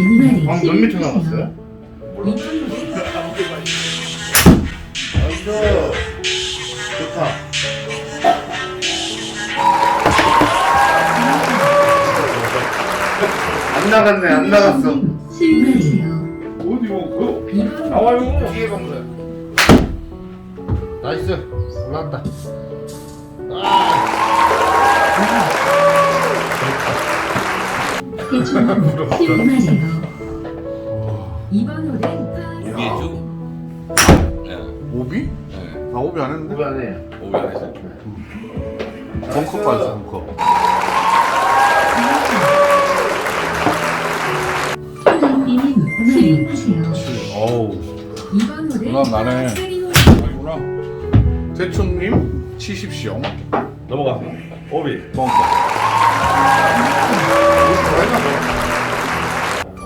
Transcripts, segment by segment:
기능이 방몇 아, 미터 남았어요? 나이스. 좋다. 안 나갔네, 안 나갔어. 수면하세요. 어디 뭐 나와요 뒤에 방금. 나이스. 올라왔다. 대충 수면하세요. 이번 홀은 오비죠? 네. 오비? 네. 나 오비 안 했는데? 누가 안 해? 오비 안 했어요? 있어 벙커 님 수면하세요. 어우 이번 홀은 누나 나네 아니구나 대충님 치십시오 넘어가 오비 벙커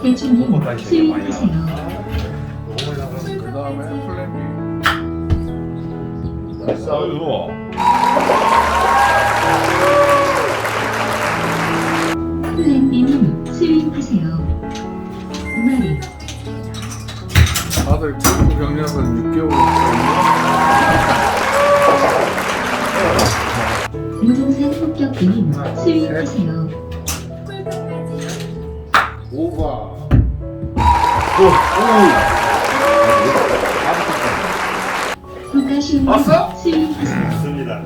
대충님 수면하세요. 그 다음에 플랜 B 나이스. 아유 플랜비님 스윙하세요. 마리 다들 골프 경력은 6개월 무등산 폭격기님 스윙하세요. 후가시님 왔어? 스윙하세요. 맞습니다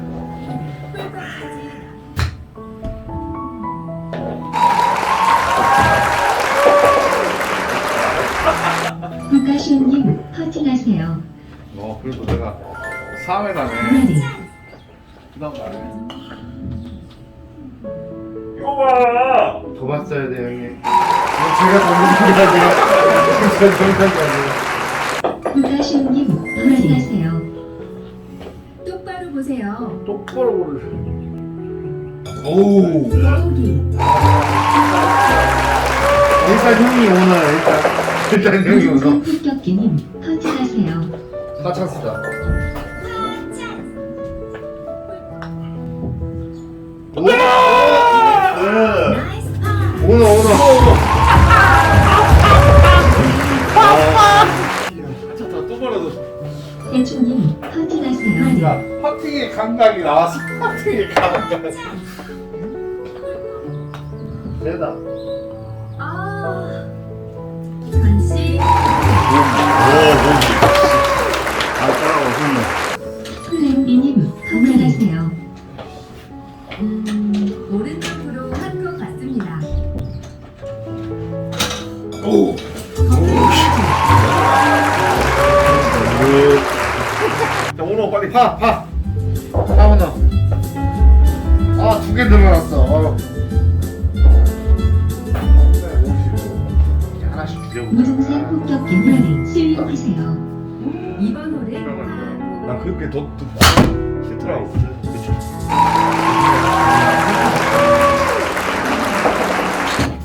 후가시님 퍼팅하세요. 어 그리고 내가 3회 다네 마리 그 다음 나네 이거 봐 더 봤어야 돼, 형님. 이거 제가 던진 게 아니라. 제가 던진 게 아니라. 똑바로 고르세 오우. 일단 형이 오늘 일단 일단 형이 오늘 폭격기님 퍼팅하세요. 다 찬스다. 감각이 나왔어 퍼팅의 감각 세다. 아, 간식 아 따라오셨네 플랜비님 퍼팅하세요. 음, 오른쪽으로 한 것 같습니다. 오자 오늘 빨리 파 파. 개 늘어났어. 어. 하나씩 줄여보자. 무등산 폭격기님 스윙하세요. 이번 홀은 나 그렇게 더 싫더라고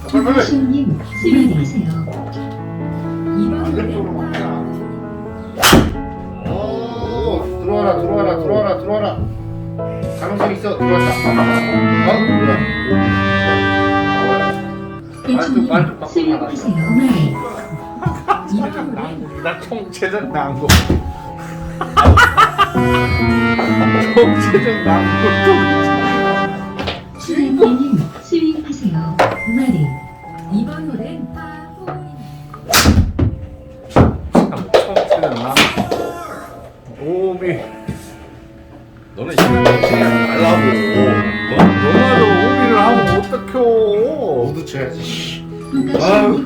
후가시님 스윙하세요. 이번 홀은 오 들어와라 들어와라 들어와라 들어와라. 있어 들어왔다. 어 뭐야? 대충님 말좀 바꿔 스윙하세요. 마리 이번 홀은 나 총체적 난고 난고 플랜비님 스윙하세요. 마리 이번 홀은 쳐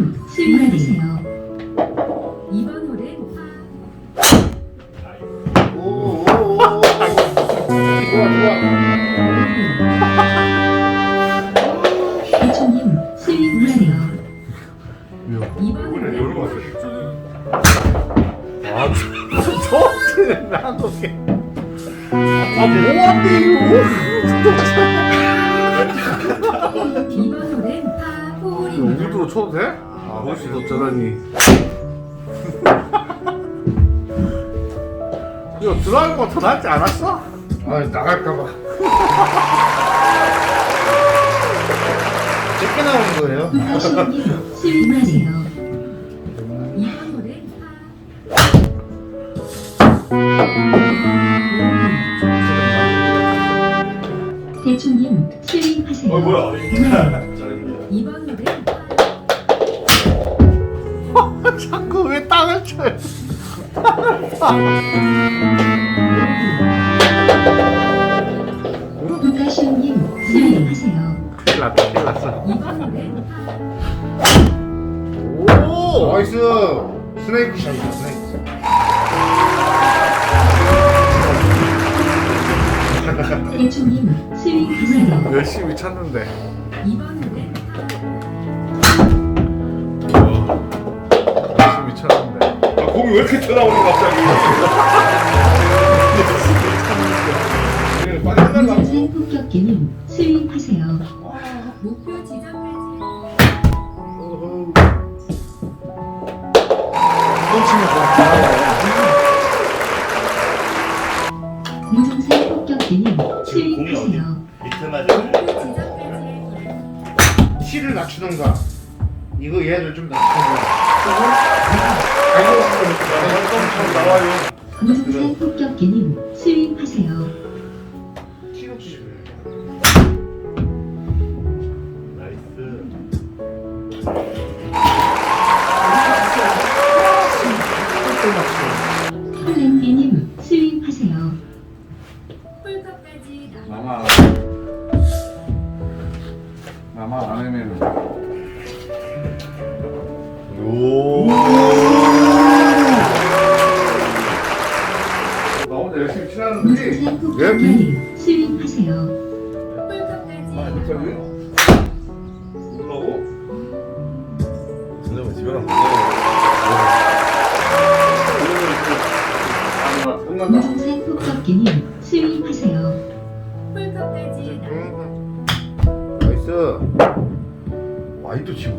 이거 드라이버가 더 낫지 않았어? 아 나갈까봐 짧게 나오는 거예요? 박시훈님 스윙하세요. 2번 홀은 파. 대충님 스윙하세요. 어 뭐야? 2번 홀은 파. 자꾸 왜 땅을 쳐요? 박시훈 대충님 스윙하세요. 열심히 쳤는데. 2번 홀은 파. 열심히 쳤는데. 아 공이 왜 이렇게 튀어나오니 갑자기? 빨리 끝날라. 무상생 폭격기님 스윙 지점까지 키를 낮추던가 이거 얘를 좀 낮추던가 나와요. 무상생 폭격기님 스윙하세요. 키 높이 나 와이도 치고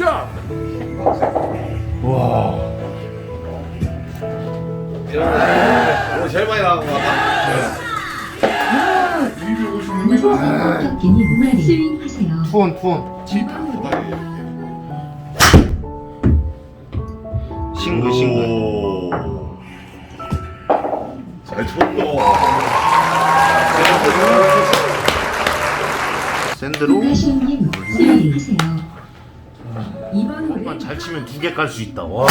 샷! 와. 오늘 제일 많이 나간 것 같다. 무등산 폭격기님 스윙하세요. 투원 투원 싱글 싱글 오. 잘 쳤어. 샌드로 박시훈님 스윙하세요. 치면 두 개 깔 수 있다. 와.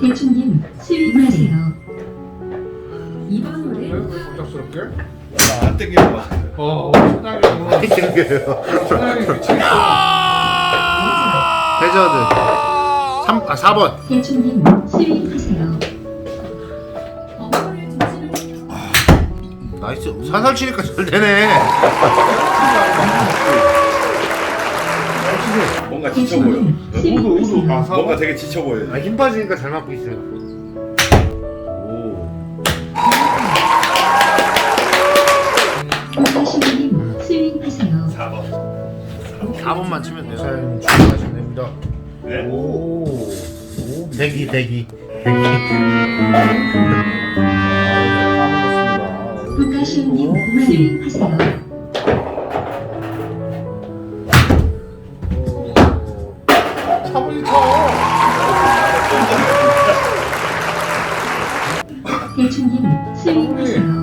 대충님 스윙하세요. 이번 홀은 갑작스럽게? 안 땡기는 것 같아. 어 사장님 많이 땡겨요. 사장님 미치겠어. 해저드. 3, 아 4번. 대충님 스윙하세요. 나이스 사살 치니까 잘 되네 뭔가 지쳐 보여. 우드 우드 아. 뭔가 되게 지쳐 보여. 아, 힘 빠지니까 잘 맞고 있어요 오. 박시훈님 스윙하세요. 4번. 4번만 치면 돼요 사장님 출발하시면 됩니다 네? 오 대기 대기 대기 하시오님 하세요. 대충님 스윙하세요.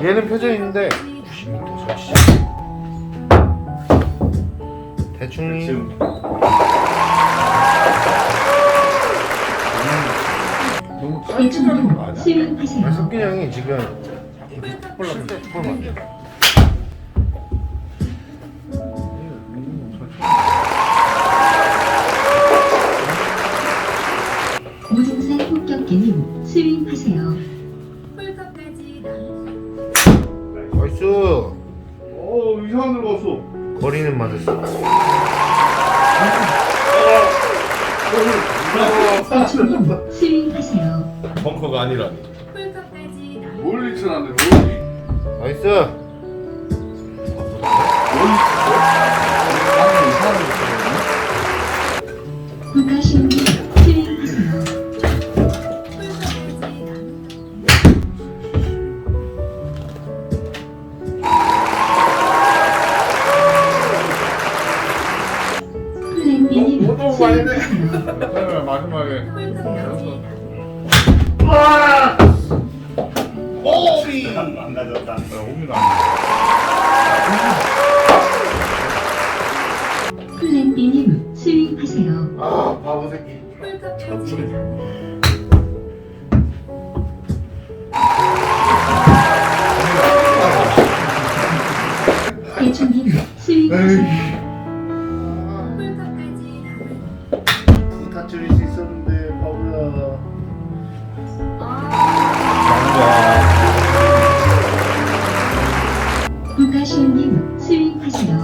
얘는 펴져 있는데 90m 설치. 대충. 지금 너무 짧게 가는 거 아니야? 스윙하세요. 석균 형이 지금 이렇게 탁 올라가는데 탁 올라가 거리는 맞았어. 스윙하세요. 벙커가 아니라니. 멀리 치라는데, 멀리. 나이스. 북가시온님 스윙하세요.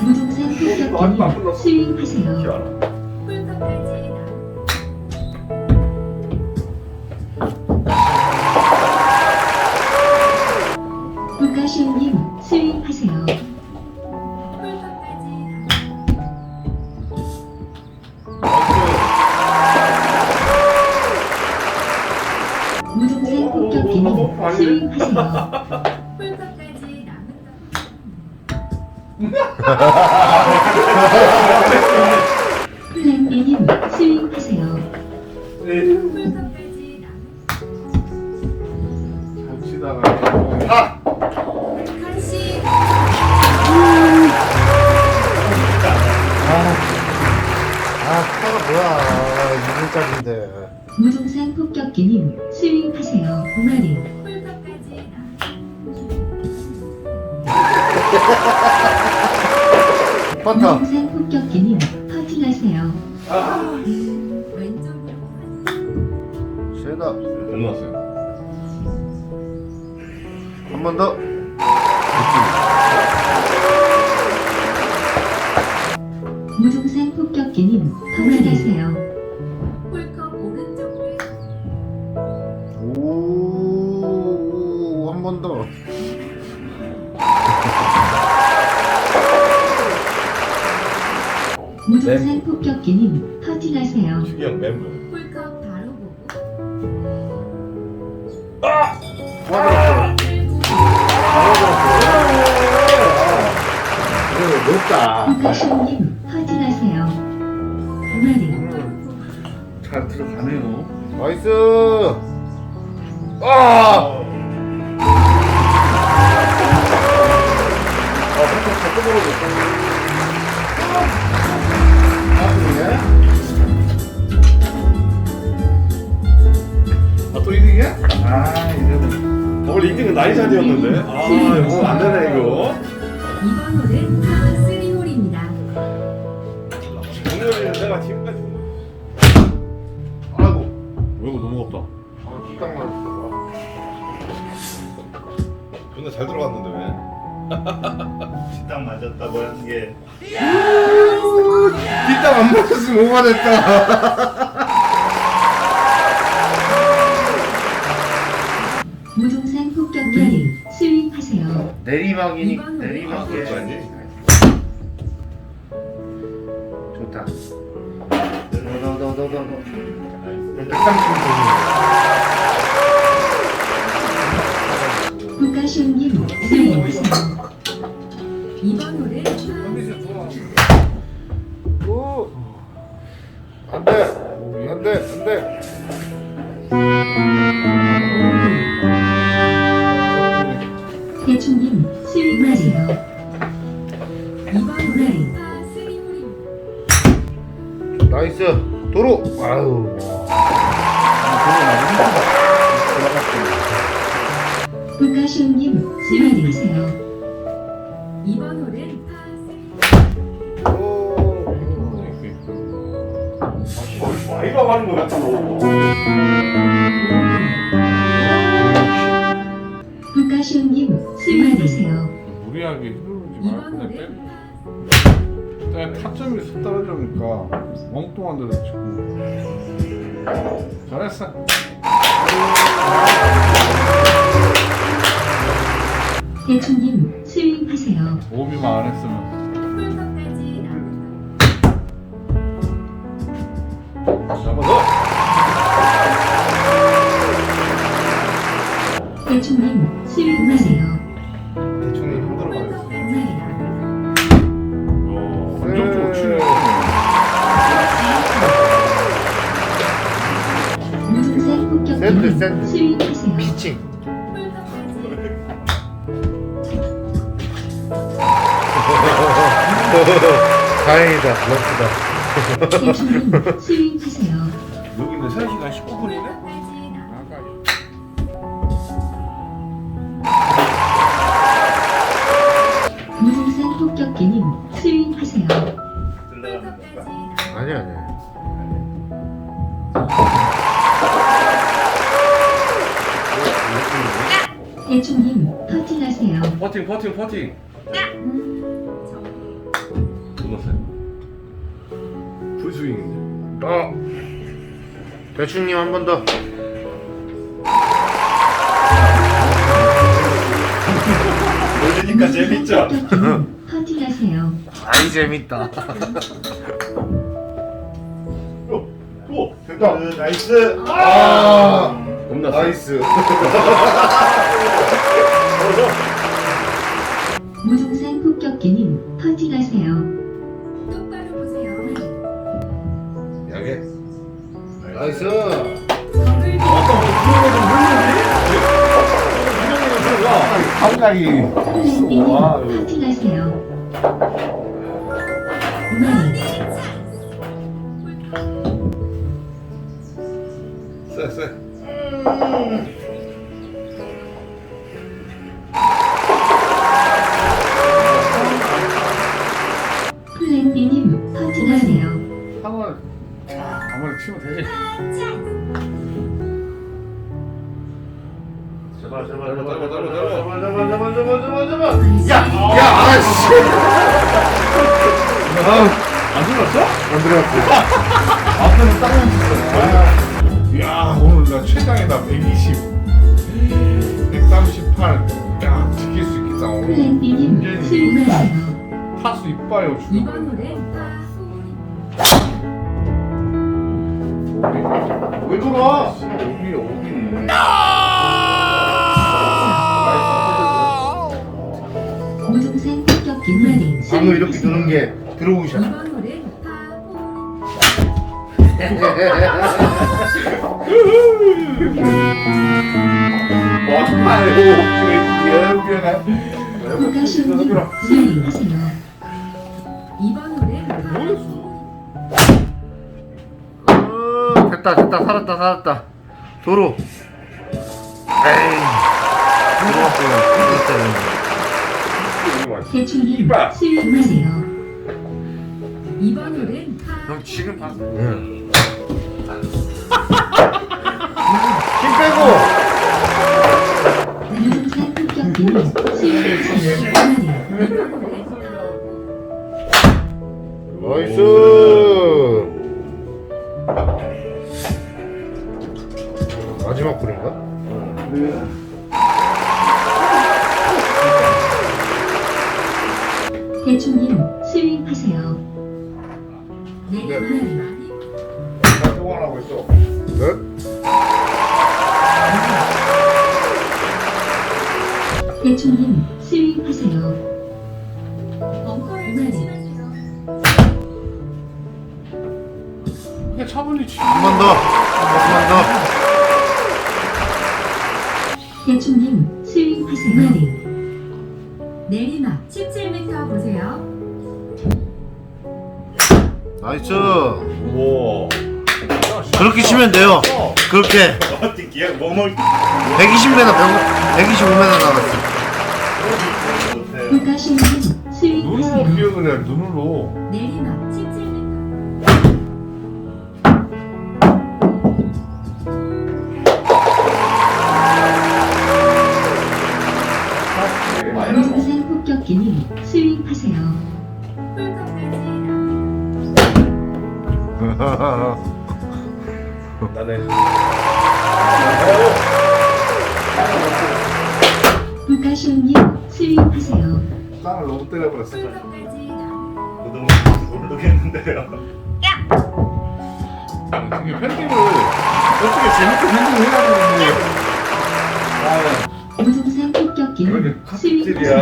무등산 폭격기님 스윙하세요. 플랜비님 스윙하세요. 잘 치다가. 아. 아 뭐야 2분짜리인데. 무등산 폭격기님 스윙하세요. 판 타. 무등산 폭격기님 퍼팅하세요. 세다. 못 넣었어요. 한 번 더. 무등산 폭격기님 퍼팅하세요. 무등산 폭격기님 퍼팅하세요. 추기형 멘붕. 나이샷이었는데. 아, 이거 안 되네, 이거. 이번 홀은 파3홀입니다. 내가 지금까지 아이고. 이거 넘어갔다 아, 뒷땅 맞았어. 존나 잘 들어갔는데 왜 딱 맞았다고 하는 게 뒷땅 안 맞았으면 오가 됐다. 그렇지 않니? 좋다. 너너너너너 130도. 국가시험님 스윙하세요. 이번 홀은 오. 시험님 스윙하세요. 무리하게 휘두르지 말고 그냥 빼 그냥 타점이 쑥 떨어지니까 멍뚱한 데로 치고 잘했어 대충님 스윙하세요. 오비만 안 했으면. 잡아서 대충님 힘들어 나옵니다. 어, 샌드. 스윙하세요. 피칭. 다행이다. 스윙하세요. 여기는 3시간 19분이네? 퍼팅 퍼팅 퍼팅 끝났어요 풀스윙인데 어. 대충님 한 번 더. 놀리니까 재밌죠? 퍼팅하세요. 아이 재밌다. 또! 또! 됐다 그, 나이스 아. 끝났어 나이스. 나이스. 감각이 플랜비님 퍼팅하세요. 레디. 쎄쎄 한번 치면 되지 제발 제발 짧아, 짧아. 잡아 잡아 잡아 잡아 잡아 잡아. 야, 야, 아씨. 안 들었어? 안 들어갔어. 앞에는 땅을 쳤어 야 오늘 나 최강이다 120 138 야, 지킬 수 있겠다 오늘 스윙하세요. 타수 이빠요 주는 거 왜 돌아? 오비 오비 무등산 폭격기님 방금 이렇게 도는 게. 이번 홀은 스윙하세요. 이번 됐다 됐다 살았다 살았다. 도로. 에이. 들어왔구나. 대충님 스윙하세요. 이번 홀은 파형 지금 봐. 응. 힘 빼고. 나이스. 대충님 스윙하세요. 내리 그렇게. 어떻게 기억 뭐 먹을 120m, 125m 나갔어. 불가신님 눈으로 스윙하세요. 비어 그냥 눈으로. 내리막 17m. 무등산 폭격기는 스윙하세요. 풀컵까지 나 네. 불가신님 스윙하세요. 땅을 너무 때려버렸어. 풀컵까지 너무 모르겠는데요. 이게 팬딩을 어떻게 재밌게 팬딩을 해야 되는지. 아, 무등산 스윙하세요.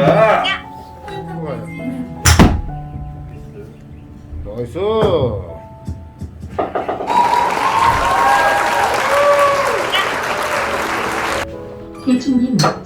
나이스. 대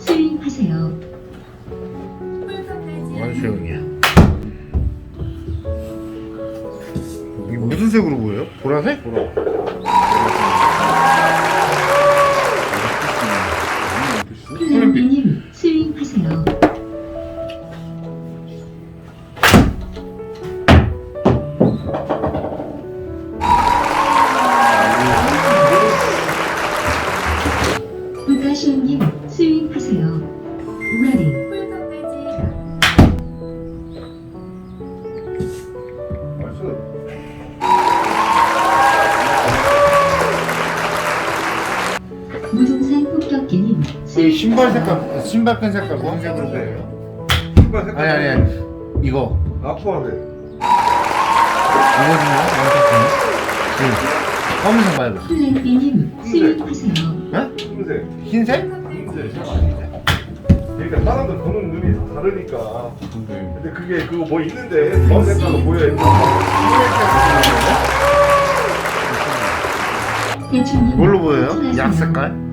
그 스윙. 신발 색깔, 신발 끈 색깔 무슨 색으로 보여요? 신발 색깔. 아니, 아니, 아니. 이거. 아쿠아네. 원탁이요? 그, 검은색 말고. 플랜비님 스윙하세요. 네? 흰색. 흰색? 흰색. 그러니까 사람들 보는 눈이 다르니까. 근데 그게 그거 뭐 있는데 저 색깔로 보여 있는 대충님 뭘로 보여요? 약 색깔?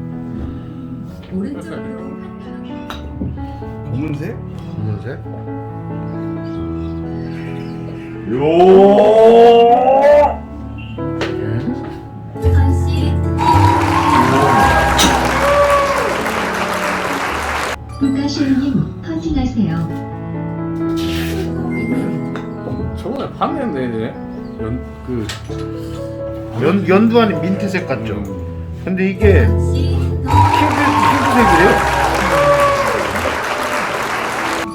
오른쪽으로 검은색? 검은색? 요. 저번에 봤는데 얘네. 연그 연, 연두 안에 민트색 같죠? 근데 이게.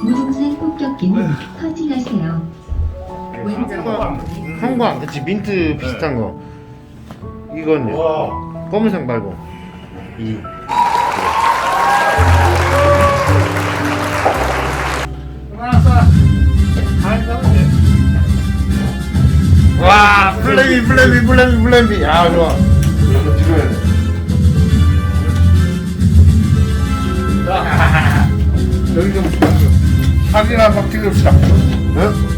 무등산 폭격기는 퍼팅하세요. 왼쪽으로 형광, 그치, 민트 비슷한 거. 이건요. 와. 검은색 말고. 이. 와, 플래미, 플래미, 플래미, 플래미. 야, 좋아. 여기 좀 사진 한번 찍읍시다. 응?